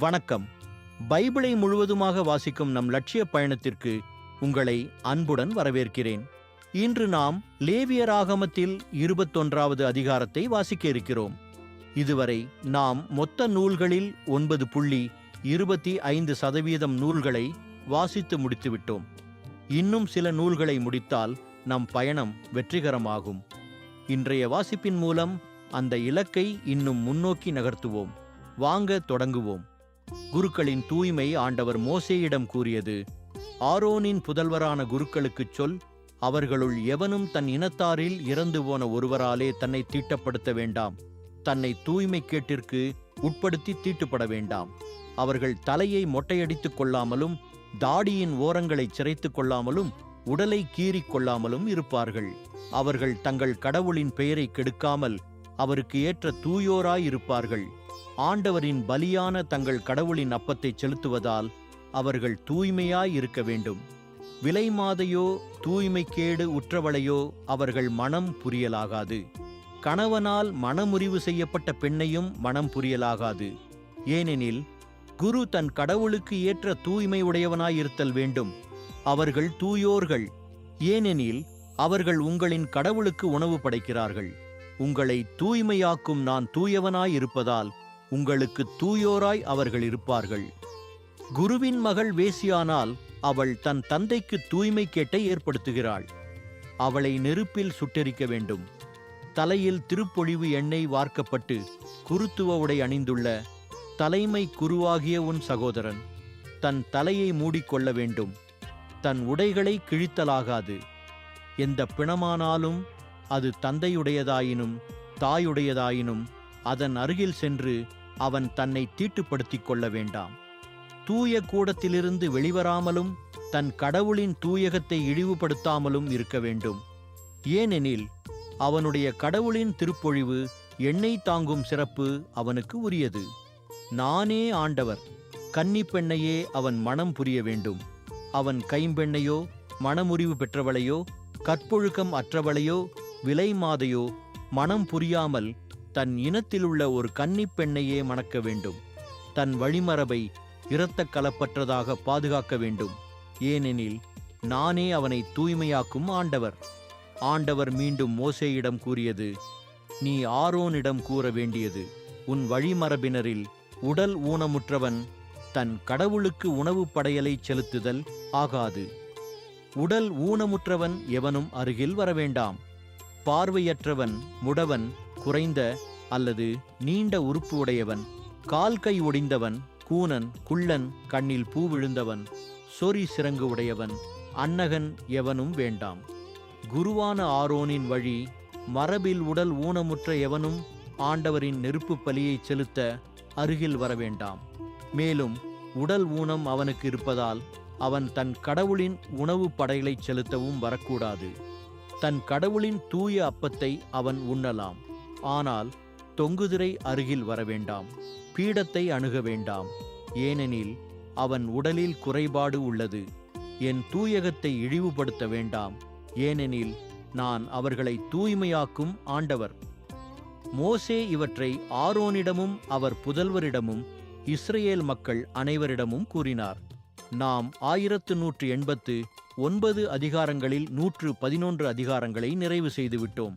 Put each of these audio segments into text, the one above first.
வணக்கம். பைபிளை முழுவதுமாக வாசிக்கும் நம் லட்சிய பயணத்திற்கு உங்களை அன்புடன் வரவேற்கிறேன். இன்று நாம் லேவியராகமத்தில் இருபத்தொன்றாவது அதிகாரத்தை வாசிக்க இருக்கிறோம். இதுவரை நாம் மொத்த நூல்களில் ஒன்பது புள்ளி இருபத்தி ஐந்து சதவீதம் நூல்களை வாசித்து முடித்துவிட்டோம். இன்னும் சில நூல்களை முடித்தால் நம் பயணம் வெற்றிகரமாகும். இன்றைய வாசிப்பின் மூலம் அந்த இலக்கை இன்னும் முன்னோக்கி நகர்த்துவோம். வாங்க தொடங்குவோம். குருக்களின் தூய்மை ஆண்டவர் மோசேயிடம் கூறியது ஆரோனின் புதல்வரான குருக்களுக்குச் சொல் அவர்களுள் எவனும் தன் இனத்தாரில் இறந்து போன ஒருவராலே தன்னை தீட்டப்படுத்த வேண்டாம். தன்னை தூய்மை கேட்டிற்கு உட்படுத்தி தீட்டுப்பட வேண்டாம். அவர்கள் தலையை மொட்டையடித்துக் கொள்ளாமலும் தாடியின் ஓரங்களை சிரைத்துக் கொள்ளாமலும் உடலை கீறிக் கொள்ளாமலும் இருப்பார்கள். அவர்கள் தங்கள் கடவுளின் பெயரை கெடுக்காமல் அவருக்கு ஏற்ற தூயோராய் இருப்பார்கள் ஆண்டவரின் பலியான தங்கள் கடவுளின் அப்பத்தை செலுத்துவதால் அவர்கள் தூய்மையாய் இருக்க வேண்டும். விலை மாதையோ தூய்மைக்கேடு உற்றவளையோ அவர்கள் மனம் புரியலாகாது. கணவனால் மனமுறிவு செய்யப்பட்ட பெண்ணையும் மனம் புரியலாகாது. ஏனெனில் குரு தன் கடவுளுக்கு ஏற்ற தூய்மை உடையவனாயிருத்தல் வேண்டும். அவர்கள் தூயோர்கள். ஏனெனில் அவர்கள் உங்களின் கடவுளுக்கு உணவு படைக்கிறார்கள். உங்களை தூய்மையாக்கும் நான் தூயவனாயிருப்பதால் உங்களுக்கு தூயோராய் அவர்கள் இருப்பார்கள். குருவின் மகள் வேசியானால் அவள் தன் தந்தைக்கு தூய்மை கேட்டை ஏற்படுத்துகிறாள். அவளை நெருப்பில் சுட்டெரிக்க வேண்டும். தலையில் திருப்பொழிவு எண்ணெய் வார்க்கப்பட்டு குருத்துவ உடை அணிந்துள்ள தலைமை குருவாகிய உன் சகோதரன் தன் தலையை மூடிக்கொள்ள வேண்டும். தன் உடைகளை கிழித்தலாகாது. எந்த பிணமானாலும் அது தந்தையுடையதாயினும் தாயுடையதாயினும் அதன் அருகில் சென்று அவன் தன்னை தீட்டுப்படுத்திக் கொள்ள வேண்டாம். தூய கூடத்திலிருந்து வெளிவராமலும் தன் கடவுளின் தூயகத்தை இழிவுபடுத்தாமலும் இருக்க வேண்டும். ஏனெனில் அவனுடைய கடவுளின் திருப்பொழிவு எண்ணெய் தாங்கும் சிறப்பு அவனுக்கு உரியது. நானே ஆண்டவர் கன்னிப் பெண்ணையே அவன் மனம் புரிய வேண்டும். அவன் கைம்பெண்ணையோ மனமுறிவு பெற்றவளையோ கற்பொழுக்கம் அற்றவளையோ விலை மாதையோ மனம் புரியாமல் தன் இனத்திலுள்ள ஒரு கன்னிப் பெண்ணையே மணக்க வேண்டும். தன் வழிமரபை இரத்தக் கலப்பற்றதாக பாதுகாக்க வேண்டும். ஏனெனில் நானே அவனை தூய்மையாக்கும் ஆண்டவர். ஆண்டவர் மீண்டும் மோசேயிடம் கூறியது நீ ஆரோனிடம் கூற வேண்டியது உன் வழிமரபினரில் உடல் ஊனமுற்றவன் தன் கடவுளுக்கு உணவு படையலை செலுத்துதல் ஆகாது. உடல் ஊனமுற்றவன் எவனும் அருகில் வரவேண்டாம். பார்வையற்றவன் முடவன் குறைந்த அல்லது நீண்ட உறுப்பு உடையவன் கால் கை ஒடிந்தவன் கூனன் குள்ளன் கண்ணில் பூ விழுந்தவன் சொறி சிறங்கு உடையவன் அன்னகன் எவனும் வேண்டாம். குருவான ஆரோனின் வழி மரபில் உடல் ஊனமுற்ற எவனும் ஆண்டவரின் நெருப்பு பலியை செலுத்த அருகில் வர வேண்டாம். மேலும் உடல் ஊனம் அவனுக்கு இருப்பதால் அவன் தன் கடவுளின் உணவு படைகளை செலுத்தவும் வரக்கூடாது. தன் கடவுளின் தூய அப்பத்தை அவன் உண்ணலாம். ஆனால் தொங்குதிரை அருகில் வர வேண்டாம் பீடத்தை அணுக வேண்டாம். ஏனெனில் அவன் உடலில் குறைபாடு உள்ளது. என் தூயகத்தை இழிவுபடுத்த வேண்டாம். ஏனெனில் நான் அவர்களை தூய்மையாக்கும் ஆண்டவர். மோசே இவற்றை ஆரோனிடமும் அவர் புதல்வரிடமும் இஸ்ரேல் மக்கள் அனைவரிடமும் கூறினார். நாம் ஆயிரத்து நூற்று எண்பத்து ஒன்பது அதிகாரங்களில் நூற்று பதினொன்று அதிகாரங்களை நிறைவு செய்துவிட்டோம்.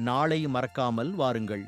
நாளை மறக்காமல் வாருங்கள்.